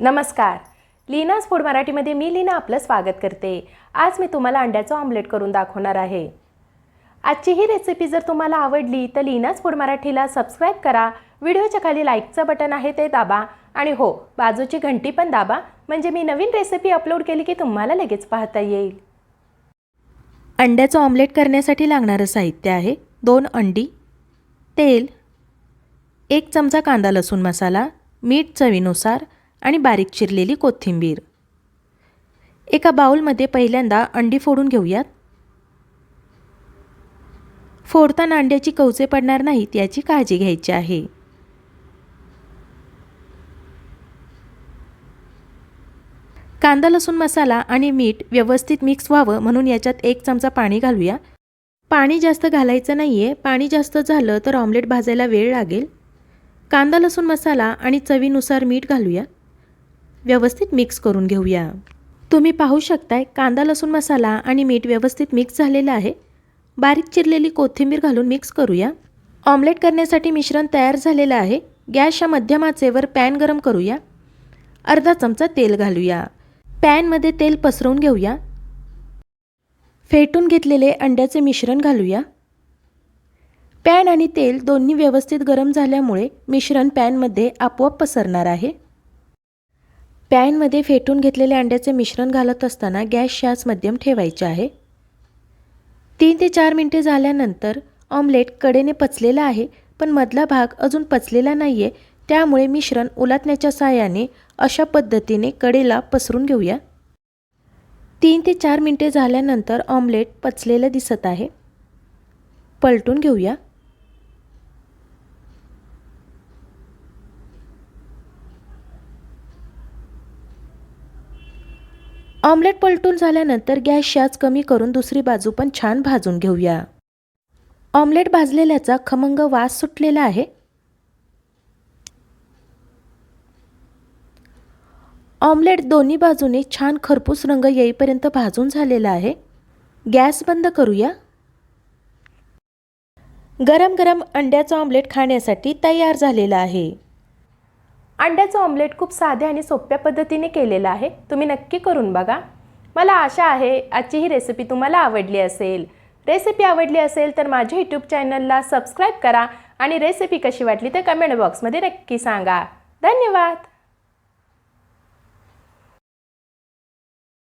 नमस्कार. लीनाज फूड मराठीमध्ये मी लीना आपलं स्वागत करते. आज मी तुम्हाला अंड्याचं ऑमलेट करून दाखवणार आहे. आजची ही रेसिपी जर तुम्हाला आवडली तर लीनाज फूड मराठीला सबस्क्राईब करा. व्हिडिओच्या खाली लाईकचं बटन आहे ते दाबा. आणि हो बाजूची घंटी पण दाबा. म्हणजे मी नवीन रेसिपी अपलोड केली की तुम्हाला लगेच पाहता येईल. अंड्याचं ऑमलेट करण्यासाठी लागणारं साहित्य आहे दोन अंडी तेल एक चमचा कांदा लसूण मसाला मीठ चवीनुसार आणि बारीक चिरलेली कोथिंबीर. एका बाऊलमध्ये पहिल्यांदा अंडी फोडून घेऊयात. फोडताना अंड्याची कवचे पडणार नाहीत याची काळजी घ्यायची आहे. कांदा लसूण मसाला आणि मीठ व्यवस्थित मिक्स व्हावं म्हणून याच्यात एक चमचा पाणी घालूया. पाणी जास्त घालायचं नाही आहे पाणी जास्त झालं तर ऑमलेट भाजायला वेळ लागेल. कांदा लसूण मसाला आणि चवीनुसार मीठ घालूया. व्यवस्थित मिक्स करून घेऊया. तुम्ही पाहू शकताय कांदा लसूण मसाला आणि मीठ व्यवस्थित मिक्स झालेलं आहे. बारीक चिरलेली कोथिंबीर घालून मिक्स करूया. ऑमलेट करण्यासाठी मिश्रण तयार झालेलं आहे. गॅसच्या मध्यम आचेवर पॅन गरम करूया. अर्धा चमचा तेल घालूया. पॅनमध्ये तेल पसरवून घेऊया. फेटून घेतलेले अंड्याचे मिश्रण घालूया. पॅन आणि तेल दोन्ही व्यवस्थित गरम झाल्यामुळे मिश्रण पॅनमध्ये आपोआप पसरणार आहे. पॅनमध्ये फेटून घेतलेले अंड्याचे मिश्रण घालत असताना गॅस शास मध्यम ठेवायचे आहे. तीन ते चार मिनटे झाल्यानंतर ऑमलेट कडेने पचलेला आहे पण मधला भाग अजून पचलेला नाही आहे त्यामुळे मिश्रण उलाटण्याच्या साहाय्याने अशा पद्धतीने कडेला पसरून घेऊया. तीन ते चार मिनटे झाल्यानंतर ऑमलेट पचलेलं दिसत आहे. पलटून घेऊया. ऑमलेट पलटून झाल्यानंतर गॅस शाच कमी करून दुसरी बाजू पण छान भाजून घेऊया. ऑमलेट भाजलेल्याचा खमंग वास सुटलेला आहे. ऑमलेट दोन्ही बाजूने छान खरपूस रंग येईपर्यंत भाजून झालेला आहे. गॅस बंद करूया. गरम गरम अंड्याचं ऑमलेट खाण्यासाठी तयार झालेलं आहे. अंड्याचं ऑमलेट खूप साध्या आणि सोप्या पद्धतीने केलेलं आहे. तुम्ही नक्की करून बघा. मला आशा आहे आजची ही रेसिपी तुम्हाला आवडली असेल. रेसिपी आवडली असेल तर माझ्या यूट्यूब चॅनलला सबस्क्राईब करा आणि रेसिपी कशी वाटली ते कमेंट बॉक्समध्ये नक्की सांगा. धन्यवाद!